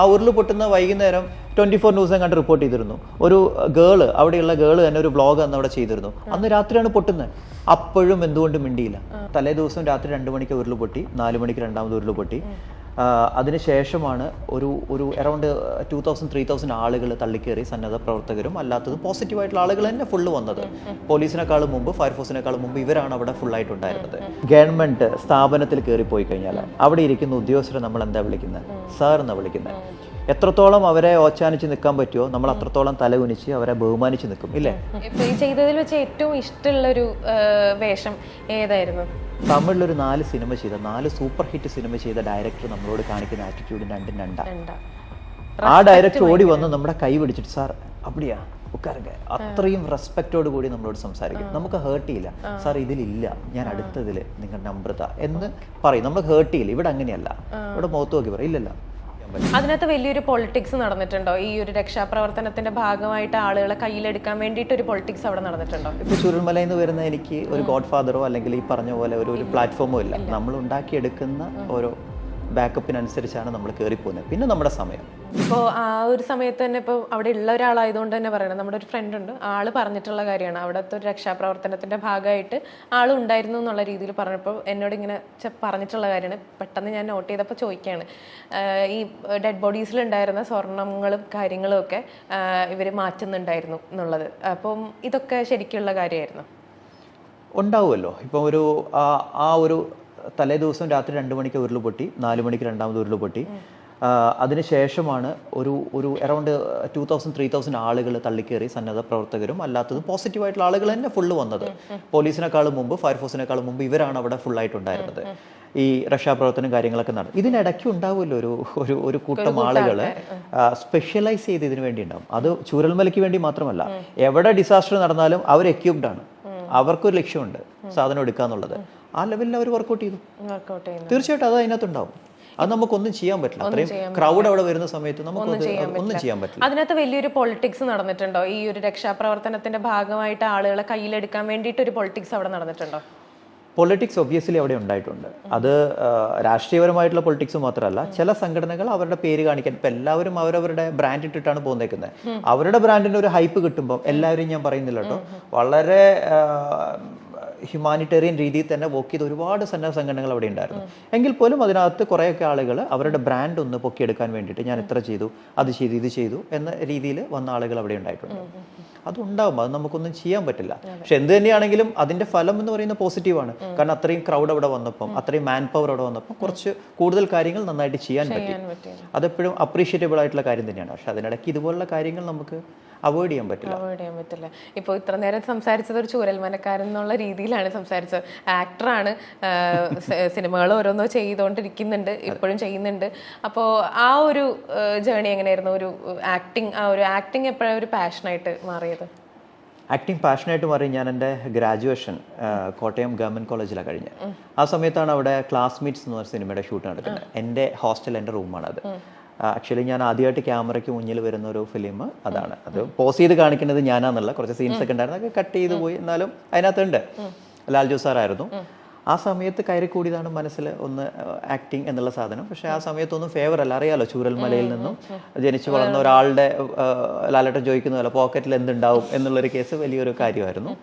ആ ഉരുൾ പൊട്ടുന്ന വൈകുന്നേരം ട്വന്റി ഫോർ ന്യൂസ് കണ്ട് റിപ്പോർട്ട് ചെയ്തിരുന്നു. ഒരു ഗേൾ അവിടെയുള്ള ഗേൾ തന്നെ ഒരു ബ്ലോഗ് അന്ന് അവിടെ ചെയ്തിരുന്നു. അന്ന് രാത്രിയാണ് പൊട്ടുന്നത്. അപ്പോഴും എന്തുകൊണ്ട് മിണ്ടിയില്ല. തലേ ദിവസം രാത്രി രണ്ട് മണിക്ക് ഉരുൾ പൊട്ടി നാല് മണിക്ക് രണ്ടാമത് ഉരുൾ പൊട്ടി. അതിനുശേഷമാണ് ഒരു ഒരു around two thousand three thousand ആളുകൾ തള്ളിക്കേറി സന്നദ്ധ പ്രവർത്തകരും അല്ലാത്തതും പോസിറ്റീവായിട്ടുള്ള ആളുകൾ തന്നെ ഫുള്ള് വന്നത്. പോലീസിനേക്കാൾ മുമ്പ് ഫയർഫോഴ്സിനേക്കാൾ മുമ്പ് ഇവരാണ് അവിടെ ഫുള്ളായിട്ടുണ്ടായിരുന്നത് ഗവൺമെന്റ് സ്ഥാപനത്തിൽ കയറി പോയി കഴിഞ്ഞാൽ അവിടെ ഇരിക്കുന്ന ഉദ്യോഗസ്ഥരെ നമ്മൾ എന്താ വിളിക്കുന്നത് സാർ എന്നാ വിളിക്കുന്നത് എത്രത്തോളം അവരെ ഓച്ചാനിച്ച് നിൽക്കാൻ പറ്റുമോ നമ്മൾ അത്രത്തോളം തല കുനിച്ച് അവരെ ബഹുമാനിച്ച് നിൽക്കും ഇല്ലേ? ചെയ്തതിൽ വെച്ച് ഏറ്റവും ഇഷ്ടമുള്ള ഒരു വേഷം ഏതായിരുന്നു? തമിഴിലൊരു നാല് സിനിമ ചെയ്ത നാല് സൂപ്പർ ഹിറ്റ് സിനിമ ചെയ്ത ഡയറക്ടർ നമ്മളോട് കാണിക്കുന്ന ആറ്റിറ്റ്യൂഡ് രണ്ടും രണ്ടാ. ആ ഡയറക്ടർ ഓടി വന്ന് നമ്മുടെ കൈ പിടിച്ചിട്ട് സാർ അപ്പടിയാ ഉക്കാരങ്ക അത്രയും റെസ്പെക്റ്റോട് കൂടി നമ്മളോട് സംസാരിക്കും. നമുക്ക് ഹേർട്ട് ചെയ്യില്ല. സാർ ഇതിലില്ല. ഞാൻ അടുത്തതിൽ നിങ്ങളുടെ നമ്പർ താ. എന്ന് പറയും. നമ്മൾ ഹേർട്ട് ചെയ്യില്ല. ഇവിടെ അങ്ങനെയല്ല. ഇവിടെ മുഖത്ത് നോക്കി പറയും. ഇല്ലല്ല. അതിനകത്ത് വലിയൊരു പൊളിറ്റിക്സ് നടന്നിട്ടുണ്ടോ? ഈ ഒരു രക്ഷാപ്രവർത്തനത്തിന്റെ ഭാഗമായിട്ട് ആളുകളെ കയ്യിലെടുക്കാൻ വേണ്ടിയിട്ട് ഒരു പൊളിറ്റിക്സ് അവിടെ നടന്നിട്ടുണ്ടോ? ഇപ്പൊ ചുരുമല എന്ന് വരുന്ന എനിക്ക് ഒരു ഗോഡ് ഫാദറോ അല്ലെങ്കിൽ ഈ പറഞ്ഞ പോലെ ഒരു ഒരു പ്ലാറ്റ്ഫോമോ ഇല്ല. നമ്മൾ ഉണ്ടാക്കിയെടുക്കുന്ന ഓരോ ബാക്കപ്പിനനുസരിച്ചാണ് നമ്മൾ കയറിപ്പോകുന്നത് പിന്നെ നമ്മുടെ സമയം. ഇപ്പോൾ ആ ഒരു സമയത്ത് തന്നെ ഇപ്പോൾ അവിടെ ഉള്ള ഒരാളായതുകൊണ്ട് തന്നെ പറയണം. നമ്മുടെ ഒരു ഫ്രണ്ട് ഉണ്ട്. ആൾ പറഞ്ഞിട്ടുള്ള കാര്യമാണ്. അവിടുത്തെ ഒരു രക്ഷാപ്രവർത്തനത്തിന്റെ ഭാഗമായിട്ട് ആൾ ഉണ്ടായിരുന്നു എന്നുള്ള രീതിയിൽ പറഞ്ഞപ്പോൾ എന്നോട് ഇങ്ങനെ പറഞ്ഞിട്ടുള്ള കാര്യമാണ്. പെട്ടെന്ന് ഞാൻ നോട്ട് ചെയ്തപ്പോൾ ചോദിക്കുകയാണ് ഈ ഡെഡ് ബോഡീസിൽ ഉണ്ടായിരുന്ന സ്വർണങ്ങളും കാര്യങ്ങളും ഒക്കെ ഇവർ മാറ്റുന്നുണ്ടായിരുന്നു എന്നുള്ളത്. അപ്പം ഇതൊക്കെ ശരിക്കുള്ള കാര്യമായിരുന്നു? ഉണ്ടാവുമല്ലോ. ഇപ്പം ഒരു ആ ഒരു തലേ ദിവസം രാത്രി രണ്ട് മണിക്ക് ഉരുൾ പൊട്ടി നാല് മണിക്ക് രണ്ടാമത് ഉരുൾ പൊട്ടി. അതിനുശേഷമാണ് ഒരു ഒരു around two thousand three thousand ആളുകൾ തള്ളിക്കേറി സന്നദ്ധ പ്രവർത്തകരും അല്ലാത്തതും പോസിറ്റീവായിട്ടുള്ള ആളുകൾ തന്നെ ഫുള്ള് വന്നത്. പോലീസിനേക്കാളും മുമ്പ് ഫയർഫോഴ്സിനേക്കാളും മുമ്പ് ഇവരാണ് അവിടെ ഫുള്ളായിട്ടുണ്ടായിരുന്നത് ഈ രക്ഷാപ്രവർത്തനം കാര്യങ്ങളൊക്കെ നടക്കും ഇതിനിടയ്ക്ക് ഉണ്ടാവുമല്ലോ ഒരു ഒരു ഒരു കൂട്ടം ആളുകൾ സ്പെഷ്യലൈസ് ചെയ്ത് ഇതിനു വേണ്ടി ഉണ്ടാവും അത് ചൂരൽമലയ്ക്ക് വേണ്ടി മാത്രമല്ല എവിടെ ഡിസാസ്റ്റർ നടന്നാലും അവർ എക്യൂബ്ഡ് ആണ്. അവർക്കൊരു ലക്ഷ്യമുണ്ട് സാധനം എടുക്കുക എന്നുള്ളത് ആ ലെവലിൽ അവർ വർക്കൗട്ട് ചെയ്തു. തീർച്ചയായിട്ടും അത് അതിനകത്തുണ്ടാവും. അത് നമുക്കൊന്നും ചെയ്യാൻ പറ്റില്ല. അത്രയും ക്രൗഡ് അവിടെ വരുന്ന സമയത്ത് നമുക്ക് ഒന്നും ചെയ്യാൻ പറ്റില്ല. അതിനകത്ത് വലിയൊരു പൊളിറ്റിക്സ് നടന്നിട്ടുണ്ടോ? ഈ ഒരു രക്ഷാപ്രവർത്തനത്തിന്റെ ഭാഗമായിട്ട് ആളുകളെ കയ്യിലെടുക്കാൻ വേണ്ടിയിട്ട് ഒരു പൊളിറ്റിക്സ് അവിടെ നടന്നിട്ടുണ്ടോ? പൊളിറ്റിക്സ് ഒബ്വിയസ്ലി അവിടെ ഉണ്ടായിട്ടുണ്ട്. അത് രാഷ്ട്രീയപരമായിട്ടുള്ള പൊളിറ്റിക്സ് മാത്രമല്ല ചില സംഘടനകൾ അവരുടെ പേര് കാണിക്കാൻ ഇപ്പം എല്ലാവരും അവരവരുടെ ബ്രാൻഡ് ഇട്ടിട്ടാണ് പോന്നേക്കുന്നത് അവരുടെ ബ്രാൻഡിന് ഒരു ഹൈപ്പ് കിട്ടുമ്പോൾ എല്ലാവരും ഞാൻ പറയുന്നില്ല കേട്ടോ. വളരെ ഹ്യൂമാനിറ്റേറിയൻ രീതിയിൽ തന്നെ വർക്ക് ചെയ്ത ഒരുപാട് സന്നദ്ധ സംഘടനകൾ അവിടെ ഉണ്ടായിരുന്നു. എങ്കിൽ പോലും അതിനകത്ത് കുറേയൊക്കെ ആളുകൾ അവരുടെ ബ്രാൻഡ് ഒന്ന് പൊക്കിയെടുക്കാൻ വേണ്ടിയിട്ട് ഞാൻ ഇത്ര ചെയ്തു അത് ചെയ്തു ഇത് ചെയ്തു എന്ന രീതിയിൽ വന്ന ആളുകൾ അവിടെ ഉണ്ടായിട്ടുണ്ട്. അതുണ്ടാവും അത് നമുക്കൊന്നും ചെയ്യാൻ പറ്റില്ല. പക്ഷെ എന്ത് തന്നെയാണെങ്കിലും അതിന്റെ ഫലം എന്ന് പറയുന്നത് പോസിറ്റീവാണ് കാരണം അത്രയും ക്രൗഡ് അവിടെ വന്നപ്പം അത്രയും മാൻ പവർ അവിടെ വന്നപ്പം കുറച്ച് കൂടുതൽ കാര്യങ്ങൾ നന്നായിട്ട് ചെയ്യാൻ പറ്റി. അതെപ്പോഴും അപ്രീഷിയേറ്റബിൾ ആയിട്ടുള്ള കാര്യം തന്നെയാണ്. പക്ഷെ അതിനിടയ്ക്ക് ഇതുപോലുള്ള കാര്യങ്ങൾ നമുക്ക് അവോയ്ഡ് ചെയ്യാൻ പറ്റില്ല. അവോയ്ഡ് ചെയ്യാൻ പറ്റില്ല. ഇപ്പോൾ ഇത്ര നേരം സംസാരിച്ചത് ഒരു ചൂരൽമനക്കാരൻ എന്നുള്ള രീതിയിലാണ് സംസാരിച്ചത്. ആക്ടറാണ് സിനിമകൾ ഓരോന്നോ ചെയ്തുകൊണ്ടിരിക്കുന്നുണ്ട് ഇപ്പോഴും ചെയ്യുന്നുണ്ട്. അപ്പോൾ ആ ഒരു ജേണി എങ്ങനെയായിരുന്നു? ഒരു ആക്ടിങ് ആ ഒരു ആക്ടിങ് എപ്പോഴാണ് ഒരു പാഷനായിട്ട് മാറിയത്? ആക്ടിങ് പാഷനായിട്ട് മാറി ഞാൻ എന്റെ ഗ്രാജുവേഷൻ കോട്ടയം ഗവൺമെന്റ് കോളേജിലാണ് കഴിഞ്ഞത്. ആ സമയത്താണ് അവിടെ ക്ലാസ്മേറ്റ്സ് എന്ന് പറഞ്ഞ സിനിമയുടെ ഷൂട്ട് നടക്കുന്നത്. എന്റെ ഹോസ്റ്റൽ എന്റെ റൂമാണ് അത് ആക്ച്വലി ഞാൻ ആദ്യമായിട്ട് ക്യാമറയ്ക്ക് മുന്നിൽ വരുന്ന ഒരു ഫിലിം അതാണ് അത് പോസ് ചെയ്ത് കാണിക്കുന്നത് ഞാനാന്നുള്ള കുറച്ച് സീൻസ് ഒക്കെ ഉണ്ടായിരുന്നു. അതൊക്കെ കട്ട് ചെയ്ത് പോയി. എന്നാലും അതിനകത്തുണ്ട്. ലാൽ ജോസ് സാറായിരുന്നു. ആ സമയത്ത് കയറി കൂടിയതാണ് മനസ്സിൽ ഒന്ന് ആക്ടിങ് എന്നുള്ള സാധനം. പക്ഷേ ആ സമയത്തൊന്നും ഫേവർ അല്ല. അറിയാലോ ചൂരൽമലയിൽ നിന്നും ജനിച്ചു വളർന്ന ഒരാളുടെ ലാലേട്ടൻ ചോദിക്കുന്ന പോലെ പോക്കറ്റിൽ എന്തുണ്ടാവും എന്നുള്ളൊരു കേസ് വലിയൊരു കാര്യമായിരുന്നു.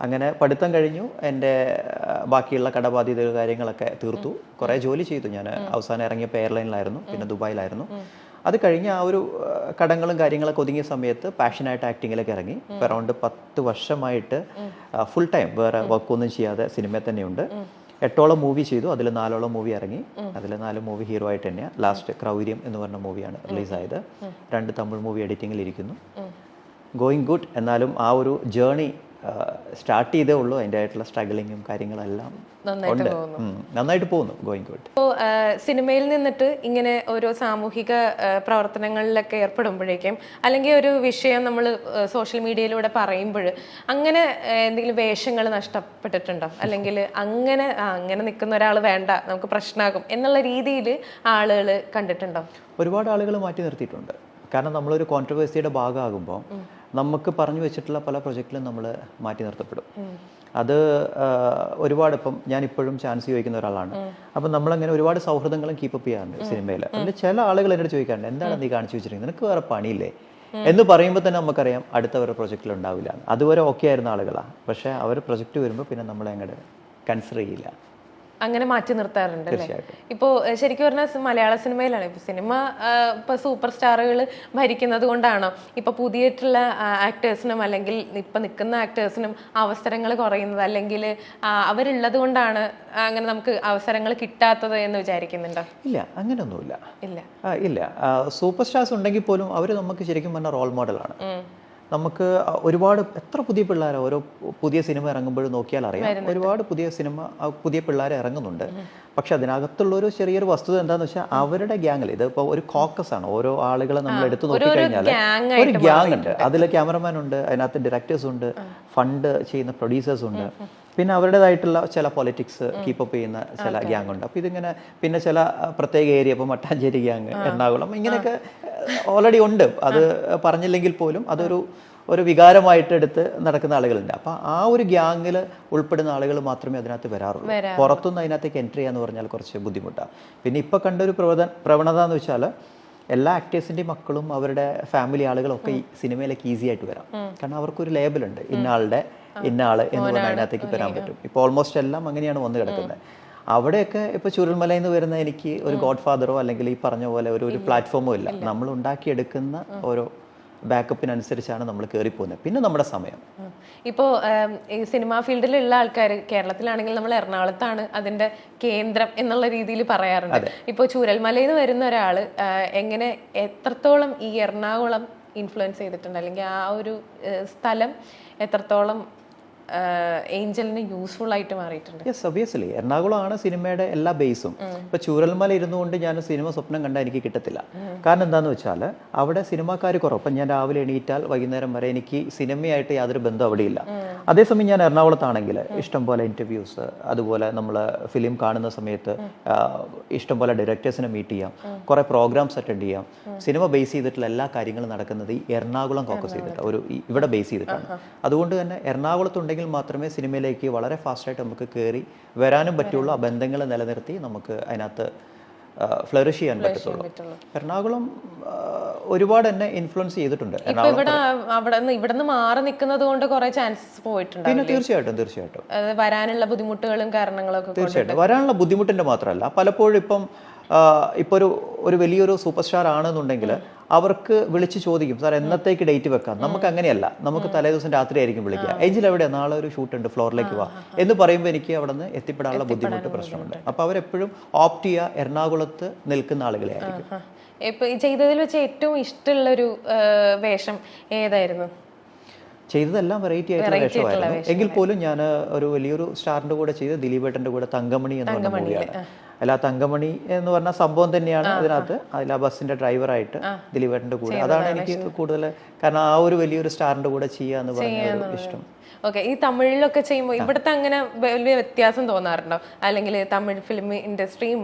അങ്ങനെ പഠിത്തം കഴിഞ്ഞു. എന്റെ ബാക്കിയുള്ള കടബാധ്യതകൾ കാര്യങ്ങളൊക്കെ തീർത്തു. കുറേ ജോലി ചെയ്തു ഞാൻ അവസാനം ഇറങ്ങിയപ്പോൾ എയർലൈനിലായിരുന്നു. പിന്നെ ദുബായിലായിരുന്നു. അത് കഴിഞ്ഞ് ആ ഒരു കടങ്ങളും കാര്യങ്ങളൊക്കെ ഒതുങ്ങിയ സമയത്ത് പാഷനായിട്ട് ആക്ടിങ്ങിലേക്ക് ഇറങ്ങി. അറൗണ്ട് പത്ത് വർഷമായിട്ട് ഫുൾ ടൈം വേറെ വർക്കൊന്നും ചെയ്യാതെ സിനിമയിൽ തന്നെയുണ്ട്. എട്ടോളം മൂവി ചെയ്തു. അതിൽ നാലോളം മൂവി ഇറങ്ങി. അതിൽ നാല് മൂവി ഹീറോ ആയിട്ട് തന്നെയാണ് ലാസ്റ്റ് ക്രൗര്യം എന്ന് പറഞ്ഞ മൂവിയാണ് റിലീസായത്. രണ്ട് തമിഴ് മൂവി എഡിറ്റിങ്ങിൽ ഇരിക്കുന്നു. ഗോയിങ് ഗുഡ് എന്നാലും ആ ഒരു ജേണി സ്റ്റാർട്ട് ചെയ്തേ ഉള്ളൂ. അതിന്റെ ആയിട്ടുള്ള സ്ട്രഗിളിങ്ങും കാര്യങ്ങളെല്ലാം നന്നായിട്ട് പോകുന്നു. നന്നായിട്ട് പോകുന്നു ഗോയിങ് ഗുഡ് ഇപ്പോൾ സിനിമയിൽ നിന്നിട്ട് ഇങ്ങനെ ഓരോ സാമൂഹിക പ്രവർത്തനങ്ങളിലൊക്കെ ഏർപ്പെടുമ്പോഴേക്കും അല്ലെങ്കിൽ ഒരു വിഷയം നമ്മൾ സോഷ്യൽ മീഡിയയിലൂടെ പറയുമ്പോൾ അങ്ങനെ എന്തെങ്കിലും വേഷങ്ങൾ നഷ്ടപ്പെട്ടിട്ടുണ്ടോ? അല്ലെങ്കിൽ അങ്ങനെ അങ്ങനെ നിൽക്കുന്ന ഒരാൾ വേണ്ട നമുക്ക് പ്രശ്നമാകും എന്നുള്ള രീതിയിൽ ആളുകൾ കണ്ടിട്ടുണ്ടോ? ഒരുപാട് ആളുകൾ മാറ്റി നിർത്തിയിട്ടുണ്ട്. കാരണം നമ്മളൊരു കോൺട്രവേഴ്സിയുടെ ഭാഗമാകുമ്പോൾ നമുക്ക് പറഞ്ഞു വെച്ചിട്ടുള്ള പല പ്രൊജക്റ്റിലും നമ്മൾ മാറ്റി നിർത്തപ്പെടും. അത് ഒരുപാട് ഇപ്പം ഞാൻ ഇപ്പോഴും ചാൻസ് ചോദിക്കുന്ന ഒരാളാണ്. അപ്പം നമ്മളങ്ങനെ ഒരുപാട് സൗഹൃദങ്ങളും കീപ്പപ്പ് ചെയ്യാറുണ്ട് സിനിമയിൽ അതിൽ ചില ആളുകൾ എന്നോട് ചോദിക്കാറുണ്ട് എന്താണ് നീ കാണിച്ചു വെച്ചിരിക്കുന്നത്? നിനക്ക് വേറെ പണിയില്ലേ? എന്ന് പറയുമ്പോൾ തന്നെ നമുക്കറിയാം അടുത്തവരുടെ പ്രൊജക്റ്റിൽ ഉണ്ടാവില്ല. അതുവരെ ഓക്കെ ആയിരുന്ന ആളുകളാണ് പക്ഷേ അവർ പ്രൊജക്റ്റ് വരുമ്പോൾ പിന്നെ നമ്മളെ അങ്ങോട്ട് കൺസിഡർ ചെയ്യില്ല. അങ്ങനെ മാറ്റി നിർത്താറുണ്ട് അല്ലേ. ഇപ്പോ ശരിക്കും പറഞ്ഞാൽ മലയാള സിനിമയിലാണ്. ഇപ്പൊ സിനിമ ഇപ്പൊ സൂപ്പർ സ്റ്റാറുകൾ ഭരിക്കുന്നത് കൊണ്ടാണോ? ഇപ്പൊ പുതിയിട്ടുള്ള ആക്ടേഴ്സിനും അല്ലെങ്കിൽ ഇപ്പൊ നിൽക്കുന്ന ആക്ടേഴ്സിനും അവസരങ്ങൾ കുറയുന്നത്? അല്ലെങ്കിൽ അവരുള്ളത് കൊണ്ടാണ് അങ്ങനെ നമുക്ക് അവസരങ്ങൾ കിട്ടാത്തത് എന്ന് വിചാരിക്കുന്നുണ്ടോ? ഇല്ല അങ്ങനെയൊന്നുമില്ല ഇല്ല. ഇല്ല. സൂപ്പർ സ്റ്റാർസ് ഉണ്ടെങ്കിൽ പോലും അവർ നമുക്ക് ശരിക്കും പറഞ്ഞ റോൾ മോഡലാണ്. നമുക്ക് ഒരുപാട് എത്ര പുതിയ പിള്ളേർ ഓരോ പുതിയ സിനിമ ഇറങ്ങുമ്പോഴും നോക്കിയാൽ അറിയാം. ഒരുപാട് പുതിയ സിനിമ പുതിയ പിള്ളേർ ഇറങ്ങുന്നുണ്ട്. പക്ഷെ അതിനകത്തുള്ള ഒരു ചെറിയൊരു വസ്തുത എന്താന്ന് വെച്ചാൽ അവരുടെ ഗ്യാങ്ങിൽ ഇത് ഇപ്പോൾ ഒരു കോക്കസ് ആണ്. ഓരോ ആളുകളെ നമ്മൾ എടുത്തു നോക്കിക്കഴിഞ്ഞാൽ കഴിഞ്ഞാൽ ഒരു ഗ്യാങ് ഉണ്ട് അതിൽ ക്യാമറമാൻ ഉണ്ട് അതിനകത്ത് ഡയറക്ടേഴ്സ് ഉണ്ട് ഫണ്ട് ചെയ്യുന്ന പ്രൊഡ്യൂസേഴ്സ് ഉണ്ട്. പിന്നെ അവരുടേതായിട്ടുള്ള ചില പൊളിറ്റിക്സ് കീപ്പപ്പ് ചെയ്യുന്ന ചില ഗ്യാങ് ഉണ്ട്. അപ്പൊ ഇതിങ്ങനെ പിന്നെ ചില പ്രത്യേക ഏരിയ ഇപ്പോൾ മട്ടാഞ്ചേരി ഗ്യാങ് എറണാകുളം ഇങ്ങനെയൊക്കെ ഓൾറെഡി ഉണ്ട്. അത് പറഞ്ഞില്ലെങ്കിൽ പോലും അതൊരു ഒരു വികാരമായിട്ട് എടുത്ത് നടക്കുന്ന ആളുകളുണ്ട്. അപ്പൊ ആ ഒരു ഗ്യാങ്ങിൽ ഉൾപ്പെടുന്ന ആളുകൾ മാത്രമേ അതിനകത്ത് വരാറുള്ളൂ. പുറത്തുനിന്ന് അതിനകത്തേക്ക് എൻട്രി ചെയ്യാന്ന് പറഞ്ഞാൽ കുറച്ച് ബുദ്ധിമുട്ടാണ് പിന്നെ ഇപ്പോൾ കണ്ട ഒരു പ്രവണത പ്രവണത എന്ന് വെച്ചാൽ എല്ലാ ആക്ടേഴ്സിന്റെ മക്കളും അവരുടെ ഫാമിലി ആളുകളൊക്കെ ഈ സിനിമയിലേക്ക് ഈസി ആയിട്ട് വരാം. കാരണം അവർക്കൊരു ലേബലുണ്ട് ഇന്ന ആളുടെ ഇന്ന ആൾ എന്ന് പറഞ്ഞാൽ അതിനകത്തേക്ക് വരാൻ പറ്റും. ഇപ്പോൾ ഓൾമോസ്റ്റ് എല്ലാം അങ്ങനെയാണ് വന്ന് കിടക്കുന്നത്. അവിടെയൊക്കെ ഇപ്പോൾ ചുരുൾമലയിൽ നിന്ന് വരുന്ന എനിക്ക് ഒരു ഗോഡ് ഫാദറോ അല്ലെങ്കിൽ ഈ പറഞ്ഞ പോലെ ഒരു ഒരു പ്ലാറ്റ്ഫോമോ ഇല്ല. നമ്മൾ ഉണ്ടാക്കിയെടുക്കുന്ന ഓരോ ബാക്കപ്പിനനുസരിച്ചാണ് നമ്മൾ കയറി പോകുന്നത് പിന്നെ നമ്മുടെ സമയം. ഇപ്പോൾ ഈ സിനിമാ ഫീൽഡിലുള്ള ആൾക്കാർ കേരളത്തിലാണെങ്കിൽ നമ്മൾ എറണാകുളത്താണ് അതിന്റെ കേന്ദ്രം എന്നുള്ള രീതിയിൽ പറയാറുണ്ട്. ഇപ്പോൾ ചൂരൽമലയിൽ നിന്ന് വരുന്ന ഒരാൾ എങ്ങനെ എത്രത്തോളം ഈ എറണാകുളം ഇൻഫ്ലുവൻസ് ചെയ്തിട്ടുണ്ട്? അല്ലെങ്കിൽ ആ ഒരു സ്ഥലം എത്രത്തോളം ഏഞ്ചലിന് യൂസ്ഫുൾ ആയിട്ട് മാറിയിട്ടുണ്ട്. യെസ് ഒബിയസ്ലി എറണാകുളമാണ് സിനിമയുടെ എല്ലാ ബേസും ഇപ്പൊ ചൂരൽമല ഇരുന്നുകൊണ്ട് ഞാൻ സിനിമ സ്വപ്നം കണ്ടാൽ എനിക്ക് കിട്ടത്തില്ല. കാരണം എന്താന്ന് വെച്ചാൽ അവിടെ സിനിമാക്കാർ കുറവ്. ഞാൻ രാവിലെ എണീറ്റാൽ വൈകുന്നേരം വരെ എനിക്ക് സിനിമയായിട്ട് യാതൊരു ബന്ധം അവിടെയില്ല. അതേസമയം ഞാൻ എറണാകുളത്താണെങ്കിൽ ഇഷ്ടംപോലെ ഇന്റർവ്യൂസ് അതുപോലെ നമ്മൾ ഫിലിം കാണുന്ന സമയത്ത് ഇഷ്ടംപോലെ ഡയറക്ടേഴ്സിനെ മീറ്റ് ചെയ്യാം. കുറെ പ്രോഗ്രാംസ് അറ്റൻഡ് ചെയ്യാം. സിനിമ ബേസ് ചെയ്തിട്ടുള്ള എല്ലാ കാര്യങ്ങളും നടക്കുന്നത് ഈ എറണാകുളം ഫോക്കസ് ചെയ്തിട്ട്. ഒരു ഇവിടെ ബേസ് ചെയ്തിട്ടാണ്. അതുകൊണ്ട് തന്നെ എറണാകുളത്തുണ്ടെങ്കിൽ മാത്രമേ സിനിമയിലേക്ക് വളരെ ഫാസ്റ്റായിട്ട് നമുക്ക് കയറി വരാനും പറ്റുള്ളൂ. ആ ബന്ധങ്ങൾ നിലനിർത്തി നമുക്ക് അതിനകത്ത് ഫ്ലറിഷ് ചെയ്യാൻ പറ്റത്തുള്ളൂ. എറണാകുളം ഒരുപാട് എന്നെ ഇൻഫ്ലുവൻസ് ചെയ്തിട്ടുണ്ട്. ഇവിടെ നിന്ന് മാറി നിൽക്കുന്നത് കൊണ്ട് കുറെ ചാൻസസ് പോയിട്ടുണ്ട് പിന്നെ തീർച്ചയായിട്ടും തീർച്ചയായിട്ടും. വരാനുള്ള ബുദ്ധിമുട്ടുകളും കാരണങ്ങളും തീർച്ചയായിട്ടും. വരാനുള്ള ബുദ്ധിമുട്ടിന്റെ മാത്രമല്ല പലപ്പോഴും ഇപ്പം ആ, ഇപ്പൊ ഒരു ഒരു വലിയൊരു സൂപ്പർ സ്റ്റാർ ആണെന്നുണ്ടെങ്കിൽ അവർക്ക് വിളിച്ച് ചോദിക്കും സാർ എന്നത്തേക്ക് ഡേറ്റ് വെക്കാം? നമുക്ക് അങ്ങനെയല്ല. നമുക്ക് തലേ ദിവസം രാത്രി ആയിരിക്കും വിളിക്കുക. എഞ്ചിൽ എവിടെ നാളെ ഒരു ഷൂട്ട് ഉണ്ട് ഫ്ലോറിലേക്ക് വാ. എന്ന് പറയുമ്പോൾ എനിക്ക് അവിടെ നിന്ന് എത്തിപ്പെടാനുള്ള ബുദ്ധിമുട്ട് പ്രശ്നമുണ്ട്. അപ്പോൾ അവരെപ്പോഴും ഓപ്റ്റ് ചെയ്യുക എറണാകുളത്ത് നിൽക്കുന്ന ആളുകളെ ആയിരിക്കും ചെയ്തതിൽ വെച്ച് ഏറ്റവും ഇഷ്ടമുള്ള ഒരു വേഷം ഏതായിരുന്നു? ചെയ്തതെല്ലാം വെറൈറ്റി ആയിട്ടുള്ള വേഷമായിരുന്നു. എങ്കിൽ പോലും ഞാൻ ഒരു വലിയൊരു സ്റ്റാറിന്റെ കൂടെ ചെയ്ത് ദിലീപേട്ടന്റെ കൂടെ തങ്കമണി എന്ന് പറഞ്ഞ മൂവിയാണ് അല്ല തങ്കമണി എന്ന് പറഞ്ഞ സംഭവം തന്നെയാണ് അതിനകത്ത്. അതിൽ ആ ബസ്സിന്റെ ഡ്രൈവറായിട്ട് ദിലീപേട്ടന്റെ കൂടെ. അതാണ് എനിക്ക് കൂടുതൽ കാരണം ആ ഒരു വലിയൊരു സ്റ്റാറിന്റെ കൂടെ ചെയ്യുക എന്ന് പറഞ്ഞ ഇഷ്ടം. ഓക്കെ ഈ തമിഴിലൊക്കെ ചെയ്യുമ്പോൾ ഇവിടുത്തെ അങ്ങനെ വലിയ വ്യത്യാസം തോന്നാറുണ്ടോ? അല്ലെങ്കിൽ തമിഴ് ഫിലിം ഇൻഡസ്ട്രിയും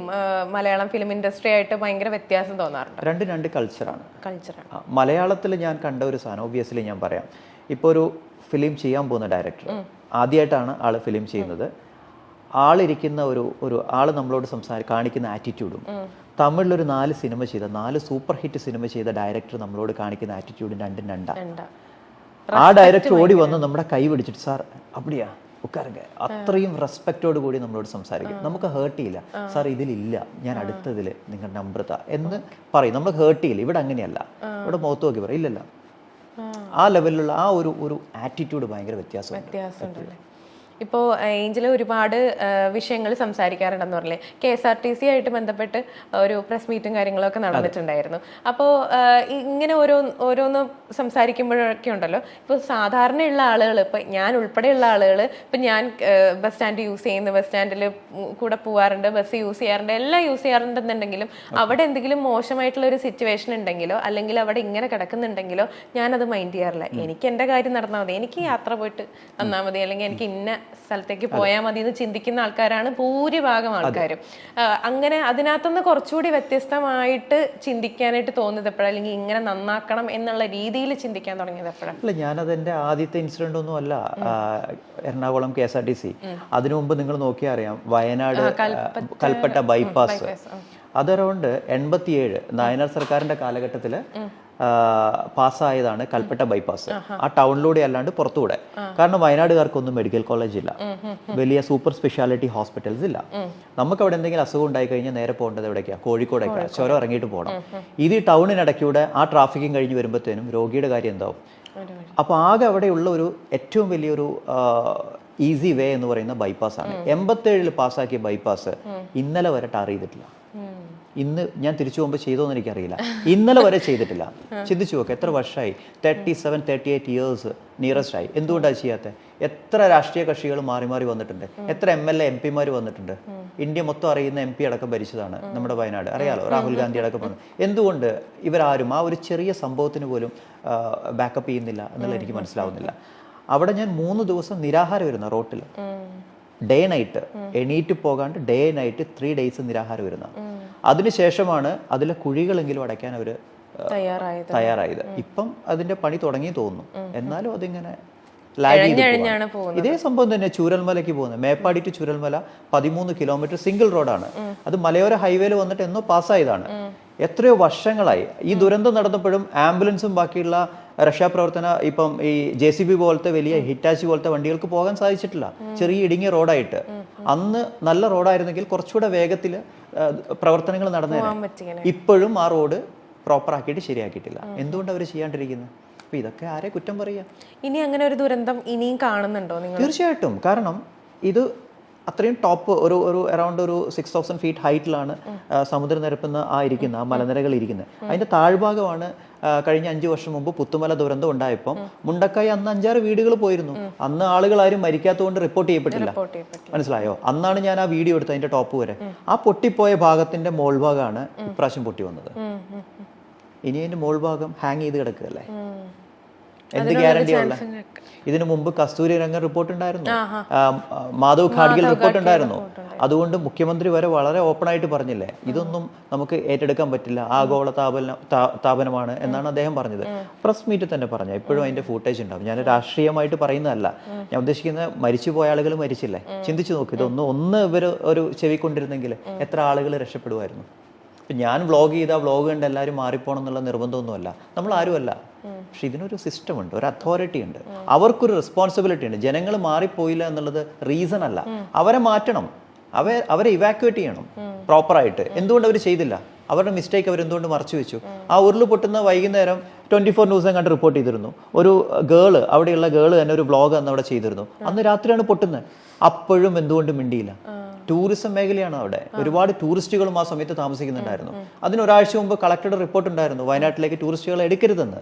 മലയാളം ഫിലിം ഇൻഡസ്ട്രി ആയിട്ട് ഭയങ്കര വ്യത്യാസം തോന്നാറുണ്ടോ? രണ്ട് രണ്ട് കൾച്ചറാണ് കൾച്ചറാണ് മലയാളത്തിൽ ഞാൻ കണ്ട ഒരു സാധനം ഒബ്വിയസ്ലി ഞാൻ പറയാം. ഇപ്പോൾ ഒരു ഫിലിം ചെയ്യാൻ പോകുന്ന ഡയറക്ടർ ആദ്യമായിട്ടാണ് ആൾ ഫിലിം ചെയ്യുന്നത്. ആളിരിക്കുന്ന ഒരു ഒരു ആൾ നമ്മളോട് സംസാരി കാണിക്കുന്ന ആറ്റിറ്റ്യൂഡും തമിഴിലൊരു നാല് സിനിമ ചെയ്ത നാല് സൂപ്പർ ഹിറ്റ് സിനിമ ചെയ്ത ഡയറക്ടർ നമ്മളോട് കാണിക്കുന്ന ആറ്റിറ്റ്യൂഡും രണ്ടും രണ്ടാണ് ആ ഡയറക്ടർ ഓടി വന്ന് നമ്മുടെ കൈ പിടിച്ചിട്ട് സാർ അപ്പടിയാ ഉക്കാരങ്ക അത്രയും റെസ്പെക്റ്റോട് കൂടി നമ്മളോട് സംസാരിക്കും. നമുക്ക് ഹേർട്ട് ചെയ്യില്ല. സാർ ഇതിലില്ല. ഞാൻ അടുത്തതിൽ നിങ്ങളുടെ നമ്പർ താ. എന്ന് പറയും. നമ്മൾ ഹേർട്ട് ചെയ്യില്ല. ഇവിടെ അങ്ങനെയല്ല. ഇവിടെ മുഖത്ത് നോക്കി പറയും. ഇല്ലല്ല. ആ ലെവലിലുള്ള ആ ഒരു ഒരു ആറ്റിറ്റ്യൂഡ് ഭയങ്കര വ്യത്യാസം ഇപ്പോൾ ഏഞ്ചൽ ഒരുപാട് വിഷയങ്ങൾ സംസാരിക്കാറുണ്ടെന്ന് പറഞ്ഞില്ലേ? K S R T C ആയിട്ട് ബന്ധപ്പെട്ട് ഒരു പ്രസ് മീറ്റും കാര്യങ്ങളൊക്കെ നടന്നിട്ടുണ്ടായിരുന്നു. അപ്പോൾ ഇങ്ങനെ ഓരോ ഓരോന്ന് സംസാരിക്കുമ്പോഴൊക്കെ ഉണ്ടല്ലോ? ഇപ്പോൾ സാധാരണയുള്ള ആളുകൾ ഇപ്പോൾ ഞാൻ ഉൾപ്പെടെയുള്ള ആളുകൾ ഇപ്പം ഞാൻ ബസ് സ്റ്റാൻഡ് യൂസ് ചെയ്യുന്നു ബസ് സ്റ്റാൻഡിൽ കൂടെ പോവാറുണ്ട് ബസ് യൂസ് ചെയ്യാറുണ്ട് എല്ലാം യൂസ് ചെയ്യാറുണ്ടെന്നുണ്ടെങ്കിലും അവിടെ എന്തെങ്കിലും മോശമായിട്ടുള്ള ഒരു സിറ്റുവേഷൻ ഉണ്ടെങ്കിലോ അല്ലെങ്കിൽ അവിടെ ഇങ്ങനെ കിടക്കുന്നുണ്ടെങ്കിലോ ഞാനത് മൈൻഡ് ചെയ്യാറില്ല. എനിക്ക് എന്റെ കാര്യം നടന്നാൽ മതി എനിക്ക് യാത്ര പോയിട്ട് വന്നാൽ മതി അല്ലെങ്കിൽ എനിക്ക് ഇന്ന സ്ഥലത്തേക്ക് പോയാൽ മതി എന്ന് ചിന്തിക്കുന്ന ആൾക്കാരാണ് ഭൂരിഭാഗം ആൾക്കാരും. അങ്ങനെ അതിനകത്തുനിന്ന് കുറച്ചുകൂടി വ്യത്യസ്തമായിട്ട് ചിന്തിക്കാനായിട്ട് തോന്നിയത് എപ്പോഴാണ് അല്ലെങ്കിൽ ഇങ്ങനെ നന്നാക്കണം എന്നുള്ള രീതിയിൽ ചിന്തിക്കാൻ തുടങ്ങിയത് എപ്പോഴാണ് അല്ല ഞാനത് എന്റെ ആദ്യത്തെ ഇൻസിഡന്റ് ഒന്നും അല്ല. Ernakulam K S R T C. അതിനു മുമ്പ് നിങ്ങൾ നോക്കിയാൽ അറിയാം വയനാട് കൽപ്പറ്റ ബൈപ്പാസ് അത് അറൗണ്ട് എൺപത്തിയേഴ് നയനാർ സർക്കാരിന്റെ കാലഘട്ടത്തിൽ പാസ്സായതാണ് കൽപ്പറ്റ ബൈപ്പാസ്. ആ ടൗണിലൂടെ അല്ലാണ്ട് പുറത്തുകൂടെ കാരണം വയനാടുകാർക്കൊന്നും മെഡിക്കൽ കോളേജ് ഇല്ല. വലിയ സൂപ്പർ സ്പെഷ്യാലിറ്റി ഹോസ്പിറ്റൽസ് ഇല്ല. നമുക്ക് അവിടെ എന്തെങ്കിലും അസുഖം ഉണ്ടായി കഴിഞ്ഞാൽ നേരെ പോകേണ്ടത് എവിടേക്കാ? കോഴിക്കോടേക്കാ. ചുരം ഇറങ്ങിയിട്ട് പോകണം. ഇത് ഈ ടൗണിനിടയ്ക്കൂടെ ആ ട്രാഫിക്കും കഴിഞ്ഞ് വരുമ്പോഴത്തേനും രോഗിയുടെ കാര്യം എന്താവും? അപ്പോൾ ആകെ അവിടെയുള്ള ഒരു ഏറ്റവും വലിയൊരു ഈസി വേ എന്ന് പറയുന്ന ബൈപ്പാസ് ആണ്. എൺപത്തേഴിൽ പാസ്സാക്കിയ ബൈപ്പാസ് ഇന്നലെ വരെ ടാർ ചെയ്തിട്ടില്ല. ഇന്ന് ഞാൻ തിരിച്ചു പോകുമ്പോൾ ചെയ്തോന്ന് എനിക്കറിയില്ല. ഇന്നലെ വരെ ചെയ്തിട്ടില്ല. ചിന്തിച്ചു നോക്ക് എത്ര വർഷമായി thirty seven thirty eight years nearest ആയി എന്തുകൊണ്ടാണ് ചെയ്യാത്തത് എത്ര രാഷ്ട്രീയ കക്ഷികൾ മാറി മാറി വന്നിട്ടുണ്ട്. എത്ര എം എൽ എ എം പിമാർ വന്നിട്ടുണ്ട്. ഇന്ത്യ മൊത്തം അറിയുന്ന എം പി അടക്കം ഭരിച്ചതാണ് നമ്മുടെ വയനാട്. അറിയാലോ? രാഹുൽ ഗാന്ധി അടക്കം പറഞ്ഞു എന്തുകൊണ്ട് ഇവരാരും ആ ഒരു ചെറിയ സംഭവത്തിന് പോലും ബാക്കപ്പ് ചെയ്യുന്നില്ല എന്നുള്ളത് എനിക്ക് മനസ്സിലാവുന്നില്ല. അവിടെ ഞാൻ മൂന്ന് ദിവസം നിരാഹാരം വരുന്ന റോട്ടിൽ ഡേ നൈറ്റ് എണീറ്റ് പോകാണ്ട് ഡേ നൈറ്റ് ത്രീ ഡേയ്സ് നിരാഹാരം വരുന്നത് അതിനുശേഷമാണ് അതിലെ കുഴികളെങ്കിലും അടയ്ക്കാൻ അവർ തയ്യാറായത്. ഇപ്പം അതിന്റെ പണി തുടങ്ങി തോന്നുന്നു. എന്നാലും അതിങ്ങനെ ഇതേ സംഭവം തന്നെ ചൂരൽമലയ്ക്ക് പോകുന്നത്. മേപ്പാടി ടു ചൂരൽമല പതിമൂന്ന് കിലോമീറ്റർ സിംഗിൾ റോഡാണ് അത് മലയോര ഹൈവേയിൽ വന്നിട്ട് എന്നോ പാസ്സായതാണ് എത്രയോ വർഷങ്ങളായി. ഈ ദുരന്തം നടന്നപ്പോഴും ആംബുലൻസും ബാക്കിയുള്ള രക്ഷാപ്രവർത്തന ഇപ്പം ഈ ജെ സി ബി പോലത്തെ വലിയ ഹിറ്റാച്ചി പോലത്തെ വണ്ടികൾക്ക് പോകാൻ സാധിച്ചിട്ടില്ല. ചെറിയ ഇടുങ്ങിയ റോഡായിട്ട്. അന്ന് നല്ല റോഡായിരുന്നെങ്കിൽ കുറച്ചുകൂടെ വേഗത്തിൽ പ്രവർത്തനങ്ങൾ നടന്നേനെ. ഇപ്പോഴും ആ റോഡ് പ്രോപ്പർ ആക്കിയിട്ട് ശരിയാക്കിയിട്ടില്ല എന്തുകൊണ്ട് അവർ ചെയ്യാണ്ടിരിക്കുന്നത് അപ്പൊ ഇതൊക്കെ ആരെ കുറ്റം പറയാ? ഇനി അങ്ങനെ ഒരു ദുരന്തം ഇനിയും കാണുന്നുണ്ടോ നിങ്ങൾ? തീർച്ചയായിട്ടും. കാരണം ഇത് അത്രയും ടോപ്പ് ഒരു ഒരു അറൗണ്ട് ഒരു സിക്സ് തൗസൻഡ് ഫീറ്റ് ഹൈറ്റിലാണ് സമുദ്രനിരപ്പെന്ന് ആ ഇരിക്കുന്ന ആ മലനിരകൾ ഇരിക്കുന്നത്. അതിന്റെ താഴ്ഭാഗമാണ് കഴിഞ്ഞ അഞ്ചു വർഷം മുമ്പ് പുത്തുമല ദുരന്തം ഉണ്ടായപ്പോൾ മുണ്ടക്കായി അന്ന് അഞ്ചാറ് വീടുകൾ പോയിരുന്നു. അന്ന് ആളുകൾ ആരും മരിക്കാത്തതുകൊണ്ട് റിപ്പോർട്ട് ചെയ്യപ്പെട്ടില്ല. മനസ്സിലായോ? അന്നാണ് ഞാൻ ആ വീഡിയോ എടുത്തത് അതിന്റെ ടോപ്പ് വരെ. ആ പൊട്ടിപ്പോയ ഭാഗത്തിന്റെ മോൾഭാഗമാണ് ഇപ്രാവശ്യം പൊട്ടി വന്നത്. ഇനി അതിന്റെ മോൾഭാഗം ഹാങ് ചെയ്ത് കിടക്കുകയല്ലേ. എന്ത് ഗ്യാരണ്ടി ഉള്ള? ഇതിനു മുമ്പ് കസ്തൂരി രംഗൻ റിപ്പോർട്ട് ഉണ്ടായിരുന്നു. മാധവ് ഖാഡ്ഗിൽ റിപ്പോർട്ട് ഉണ്ടായിരുന്നു. അതുകൊണ്ട് മുഖ്യമന്ത്രി വരെ വളരെ ഓപ്പൺ ആയിട്ട് പറഞ്ഞില്ലേ ഇതൊന്നും നമുക്ക് ഏറ്റെടുക്കാൻ പറ്റില്ല ആഗോള താപന താപനമാണ് എന്നാണ് അദ്ദേഹം പറഞ്ഞത്. പ്രസ് മീറ്റിൽ തന്നെ പറഞ്ഞു എപ്പോഴും അതിന്റെ ഫൂട്ടേജ് ഉണ്ടാവും. ഞാൻ രാഷ്ട്രീയമായിട്ട് പറയുന്നതല്ല. ഞാൻ ഉദ്ദേശിക്കുന്ന മരിച്ചു പോയ ആളുകൾ മരിച്ചില്ലേ? ചിന്തിച്ചു നോക്കി ഇതൊന്നും ഒന്ന് ഇവർ ഒരു ചെവി കൊണ്ടിരുന്നെങ്കിൽ എത്ര ആളുകൾ രക്ഷപ്പെടുമായിരുന്നു? ഇപ്പം ഞാൻ വ്ളോഗ് ചെയ്താൽ വ്ളോഗ് കണ്ട് എല്ലാവരും മാറിപ്പോണം എന്നുള്ള നിർബന്ധമൊന്നുമല്ല. നമ്മൾ ആരുമല്ല പക്ഷെ ഇതിനൊരു സിസ്റ്റം ഉണ്ട് ഒരു അതോറിറ്റി ഉണ്ട്. അവർക്കൊരു റെസ്പോൺസിബിലിറ്റി ഉണ്ട്. ജനങ്ങൾ മാറിപ്പോയില്ല എന്നുള്ളത് റീസൺ അല്ല. അവരെ മാറ്റണം. അവ അവരെ ഇവാക്യുവേറ്റ് ചെയ്യണം പ്രോപ്പറായിട്ട് എന്തുകൊണ്ട് അവർ ചെയ്തില്ല? അവരുടെ മിസ്റ്റേക്ക് അവർ എന്തുകൊണ്ട് മറച്ചു വെച്ചു? ആ ഉരുൾ പൊട്ടുന്ന വൈകുന്നേരം ട്വന്റി ഫോർ ന്യൂസ് കണ്ട് റിപ്പോർട്ട് ചെയ്തിരുന്നു. ഒരു ഗേൾ അവിടെയുള്ള ഗേൾ തന്നെ ഒരു ബ്ലോഗ് അന്ന് അവിടെ ചെയ്തിരുന്നു. അന്ന് രാത്രിയാണ് പൊട്ടുന്നത്. അപ്പോഴും എന്തുകൊണ്ട് മിണ്ടിയില്ല. ടൂറിസം മേഖലയാണ് അവിടെ. ഒരുപാട് ടൂറിസ്റ്റുകളും ആ സമയത്ത് താമസിക്കുന്നുണ്ടായിരുന്നു. അതിന് ഒരാഴ്ച മുമ്പ് കളക്ടറുടെ റിപ്പോർട്ട് ഉണ്ടായിരുന്നു വയനാട്ടിലേക്ക് ടൂറിസ്റ്റുകളെ എടുക്കരുതെന്ന്.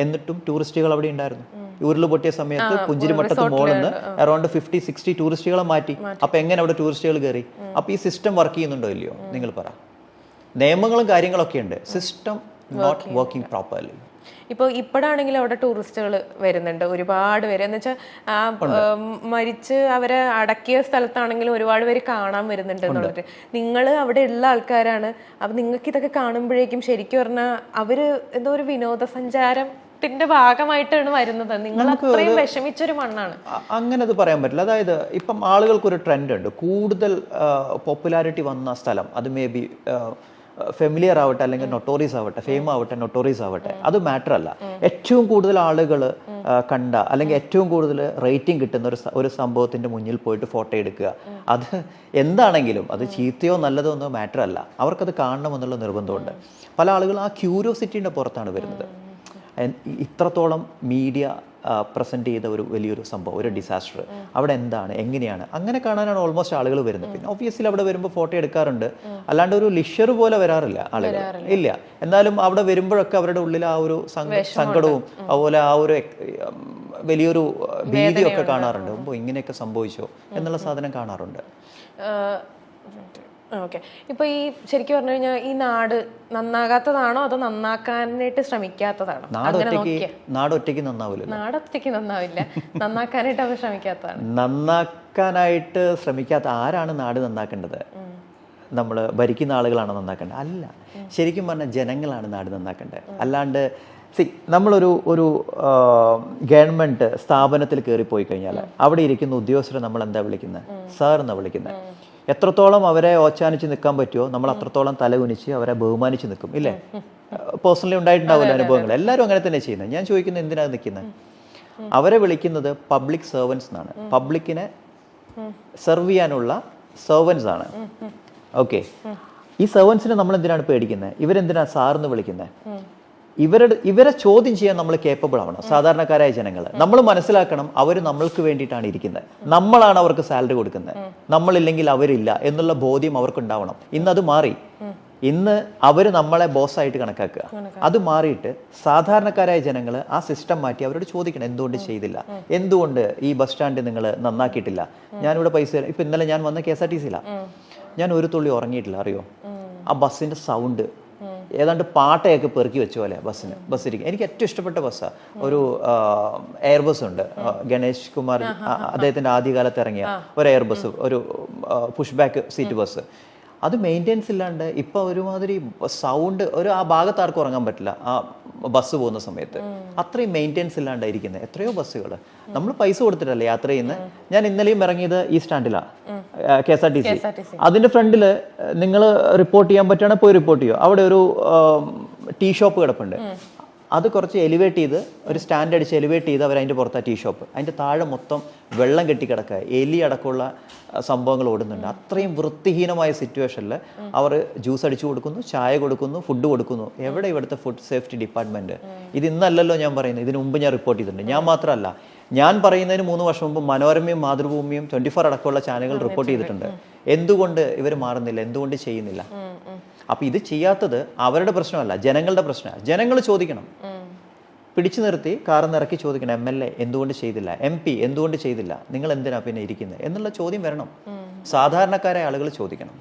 എന്നിട്ടും ടൂറിസ്റ്റുകൾ അവിടെ ഉണ്ടായിരുന്നു. ഉരുൾ പൊട്ടിയ സമയത്ത് പുഞ്ചിരിമട്ടത്ത് മോളിന്ന് അറൌണ്ട് ഫിഫ്റ്റി സിക്സ്റ്റി ടൂറിസ്റ്റുകളെ മാറ്റി. അപ്പൊ എങ്ങനെ അവിടെ ടൂറിസ്റ്റുകൾ കയറി? അപ്പൊ ഈ സിസ്റ്റം വർക്ക് ചെയ്യുന്നുണ്ടോ ഇല്ലയോ? നിങ്ങൾ പറ. നിയമങ്ങളും കാര്യങ്ങളൊക്കെ ഉണ്ട്. സിസ്റ്റം നോട്ട് വർക്കിംഗ് പ്രോപ്പർലി ഇപ്പോൾ ഇപ്പോഴാണെങ്കിൽ അവിടെ ടൂറിസ്റ്റുകൾ വരുന്നുണ്ട് ഒരുപാട് പേര്. എന്ന് വെച്ചാൽ മരിച്ച് അവരെ അടക്കിയ സ്ഥലത്താണെങ്കിലും ഒരുപാട് പേര് കാണാൻ വരുന്നുണ്ട് എന്നുള്ളത്. നിങ്ങൾ അവിടെ ഉള്ള ആൾക്കാരാണ്. അപ്പം നിങ്ങൾക്ക് ഇതൊക്കെ കാണുമ്പോഴേക്കും ശരിക്കും പറഞ്ഞാൽ അവർ എന്തോ ഒരു വിനോദസഞ്ചാരം ഭാഗമായിട്ടാണ് വരുന്നത്. നിങ്ങൾ അത്രയും വിഷമിച്ചൊരു മണ്ണാണ്. അങ്ങനെ അത് പറയാൻ പറ്റില്ല. അതായത് ഇപ്പം ആളുകൾക്കൊരു ട്രെൻഡ് ഉണ്ട് കൂടുതൽ പോപ്പുലാരിറ്റി വന്ന സ്ഥലം. അത് മേ ബി ഫെമിലിയർ ആവട്ടെ അല്ലെങ്കിൽ നൊട്ടോറീസ് ആവട്ടെ ഫെയിം ആവട്ടെ നൊട്ടോറീസ് ആവട്ടെ അത് മാറ്റർ അല്ല ഏറ്റവും കൂടുതൽ ആളുകൾ കണ്ട അല്ലെങ്കിൽ ഏറ്റവും കൂടുതൽ റേറ്റിംഗ് കിട്ടുന്ന ഒരു ഒരു സംഭവത്തിന്റെ മുന്നിൽ പോയിട്ട് ഫോട്ടോ എടുക്കുക. അത് എന്താണെങ്കിലും അത് ചീത്തയോ നല്ലതോ എന്നോ മാറ്റർ അല്ല അവർക്കത് കാണണമെന്നുള്ള നിർബന്ധമുണ്ട്. പല ആളുകൾ ആ ക്യൂരിയോസിറ്റിന്റെ പുറത്താണ് വരുന്നത്. ഇത്രത്തോളം മീഡിയ പ്രസന്റ് ചെയ്ത ഒരു വലിയൊരു സംഭവം ഒരു ഡിസാസ്റ്റർ അവിടെ എന്താണ് എങ്ങനെയാണ്? അങ്ങനെ കാണാനാണ് ഓൾമോസ്റ്റ് ആളുകൾ വരുന്നത്. പിന്നെ ഒബ്വിയസ്ലി അവിടെ വരുമ്പോൾ ഫോട്ടോ എടുക്കാറുണ്ട്. അല്ലാണ്ട് ഒരു ലിഷർ പോലെ വരാറില്ല ആളുകൾ. ഇല്ല. എന്നാലും അവിടെ വരുമ്പോഴൊക്കെ അവരുടെ ഉള്ളിൽ ആ ഒരു സങ്കടവും അതുപോലെ ആ ഒരു വലിയൊരു ഭീതിയൊക്കെ കാണാറുണ്ട്. ഇങ്ങനെയൊക്കെ സംഭവിച്ചോ എന്നുള്ള സാധനം കാണാറുണ്ട്. ഓക്കെ. ഇപ്പൊ ഈ ശരിക്കും പറഞ്ഞു കഴിഞ്ഞാൽ ഈ നാട് നന്നാകാത്തതാണോ അതോ നന്നാക്കാനായിട്ട് ശ്രമിക്കാത്തതാണോ? നാട് അങ്ങനെ ഒറ്റയ്ക്ക് നാട് ഒറ്റയ്ക്ക് നന്നാവില്ല നാടൊറ്റയ്ക്ക് നന്നാവില്ല. നന്നാക്കാനായിട്ട് അവർ ശ്രമിക്കാത്തതാണ്. നന്നാക്കാനായിട്ട് ശ്രമിക്കാത്ത ആരാണ് നാട് നന്നാക്കേണ്ടത്? നമ്മൾ ഭരിക്കുന്ന ആളുകളാണ് നന്നാക്കേണ്ടത്? അല്ല. ശരിക്കും പറഞ്ഞാൽ ജനങ്ങളാണ് നാട് നന്നാക്കേണ്ടത്. അല്ലാണ്ട് സി നമ്മളൊരു ഒരു ഗവൺമെന്റ് സ്ഥാപനത്തിൽ കയറിപ്പോയി കഴിഞ്ഞാൽ അവിടെ ഇരിക്കുന്ന ഉദ്യോഗസ്ഥരെ നമ്മൾ എന്താ വിളിക്കുന്നത് സാർ എന്നാ വിളിക്കുന്നത് എത്രത്തോളം അവരെ ഓച്ചാനിച്ച് നിൽക്കാൻ പറ്റുമോ നമ്മൾ അത്രത്തോളം തലകുനിച്ച് അവരെ ബഹുമാനിച്ച് നിൽക്കും ഇല്ലേ? പേഴ്സണലി ഉണ്ടായിട്ടുണ്ടാവില്ല അനുഭവങ്ങൾ. എല്ലാവരും അങ്ങനെ തന്നെ ചെയ്യുന്നത്. ഞാൻ ചോദിക്കുന്നത് എന്തിനാണ് നിൽക്കുന്നത്? അവരെ വിളിക്കുന്നത് പബ്ലിക് സർവൻസ് എന്നാണ്. പബ്ലിക്കിനെ സെർവ് ചെയ്യാനുള്ള സർവൻസ് ആണ്. ഓക്കെ ഈ സെർവൻസിനെ നമ്മൾ എന്തിനാണ് പേടിക്കുന്നത്? ഇവരെന്തിനാണ് സാറിന്ന് വിളിക്കുന്നത്? ഇവരുടെ ഇവരെ ചോദ്യം ചെയ്യാൻ നമ്മൾ കേപ്പബിൾ ആവണം സാധാരണക്കാരായ ജനങ്ങൾ നമ്മൾ മനസ്സിലാക്കണം അവർ നമ്മൾക്ക് വേണ്ടിയിട്ടാണ് ഇരിക്കുന്നത്. നമ്മളാണ് അവർക്ക് സാലറി കൊടുക്കുന്നത്. നമ്മളില്ലെങ്കിൽ അവരില്ല എന്നുള്ള ബോധ്യം അവർക്ക് ഉണ്ടാവണം ഇന്ന് അത് മാറി. ഇന്ന് അവർ നമ്മളെ ബോസായിട്ട് കണക്കാക്കുക. അത് മാറിയിട്ട് സാധാരണക്കാരായ ജനങ്ങൾ ആ സിസ്റ്റം മാറ്റി അവരോട് ചോദിക്കണം എന്തുകൊണ്ട് ചെയ്തില്ല? എന്തുകൊണ്ട് ഈ ബസ് സ്റ്റാൻഡ് നിങ്ങൾ നന്നാക്കിയിട്ടില്ല? ഞാനിവിടെ പൈസ ഇപ്പം ഇന്നലെ ഞാൻ വന്ന കെ എസ് ആർ ടി സിയിലാണ് ഞാൻ ഒരു തുള്ളി ഉറങ്ങിയിട്ടില്ല അറിയോ? ആ ബസ്സിന്റെ സൗണ്ട് ഏതാണ്ട് പാട്ടയൊക്കെ പെറുക്കി വെച്ച പോലെ ബസ്സിന്. ബസ് ഇരിക്കും എനിക്ക് ഏറ്റവും ഇഷ്ടപ്പെട്ട ബസ്സാണ് ഒരു എയർ ബസ് ഉണ്ട്. ഗണേഷ് കുമാർ അദ്ദേഹത്തിന്റെ അദ്ദേഹത്തിന്റെ ആദ്യകാലത്ത് ഇറങ്ങിയ ഒരു എയർ ബസ് ഒരു പുഷ് ബാക്ക് സീറ്റ് ബസ്. അത് മെയിന്റെനൻസ് ഇല്ലാണ്ട് ഇപ്പം ഒരുമാതിരി സൗണ്ട് ഒരു ആ ഭാഗത്ത് ആർക്കും ഉറങ്ങാൻ പറ്റില്ല. ആ ബസ് പോകുന്ന സമയത്ത്. അത്രയും മെയിന്റെനൻസ് ഇല്ലാണ്ടായിരിക്കുന്നത് എത്രയോ ബസ്സുകൾ നമ്മൾ പൈസ കൊടുത്തിട്ടല്ലേ യാത്ര ചെയ്യുന്നത് ഞാൻ ഇന്നലെയും ഇറങ്ങിയത് ഈ സ്റ്റാൻഡിലാണ് K S R T C. അതിന്റെ ഫ്രണ്ടിൽ നിങ്ങൾ റിപ്പോർട്ട് ചെയ്യാൻ പറ്റുകയാണെങ്കിൽ പോയി റിപ്പോർട്ട് ചെയ്യുക അവിടെ ഒരു ടീ ഷോപ്പ് കിടപ്പുണ്ട്. അത് കുറച്ച് എലിവേറ്റ് ചെയ്ത് ഒരു സ്റ്റാൻഡ് അടിച്ച് എലിവേറ്റ് ചെയ്ത് അവർ അതിന്റെ പുറത്താ ടീ ഷോപ്പ് അതിന്റെ താഴെ മൊത്തം വെള്ളം കെട്ടിക്കിടക്കുക. എലി അടക്കമുള്ള സംഭവങ്ങൾ ഓടുന്നുണ്ട്. അത്രയും വൃത്തിഹീനമായ സിറ്റുവേഷനിൽ അവർ ജ്യൂസ് അടിച്ചു കൊടുക്കുന്നു ചായ കൊടുക്കുന്നു ഫുഡ് കൊടുക്കുന്നു. എവിടെ ഇവിടുത്തെ ഫുഡ് സേഫ്റ്റി ഡിപ്പാർട്ട്മെന്റ് ഇത് ഇന്നല്ലല്ലോ ഞാൻ പറയുന്നത്. ഇതിനു മുമ്പ് ഞാൻ റിപ്പോർട്ട് ചെയ്തിട്ടുണ്ട്. ഞാൻ മാത്രമല്ല ഞാൻ പറയുന്നതിന് മൂന്ന് വർഷം മുമ്പ് മനോരമയും മാതൃഭൂമിയും ട്വന്റി ഫോർ അടക്കമുള്ള ചാനലുകൾ റിപ്പോർട്ട് ചെയ്തിട്ടുണ്ട്. എന്തുകൊണ്ട് ഇവർ മാറുന്നില്ല? എന്തുകൊണ്ട് ചെയ്യുന്നില്ല? അപ്പൊ ഇത് ചെയ്യാത്തത് അവരുടെ പ്രശ്നമല്ല ജനങ്ങളുടെ പ്രശ്നമാണ് ജനങ്ങൾ ചോദിക്കണം. പിടിച്ചു നിർത്തി കാർന്നിറക്കി ചോദിക്കണം എം എൽ എ എന്തുകൊണ്ട് ചെയ്തില്ല എം പി എന്തുകൊണ്ട് ചെയ്തില്ല നിങ്ങൾ എന്തിനാ പിന്നെ ഇരിക്കുന്നത് എന്നുള്ള ചോദ്യം വരണം. സാധാരണക്കാരായ ആളുകൾ ചോദിക്കണം.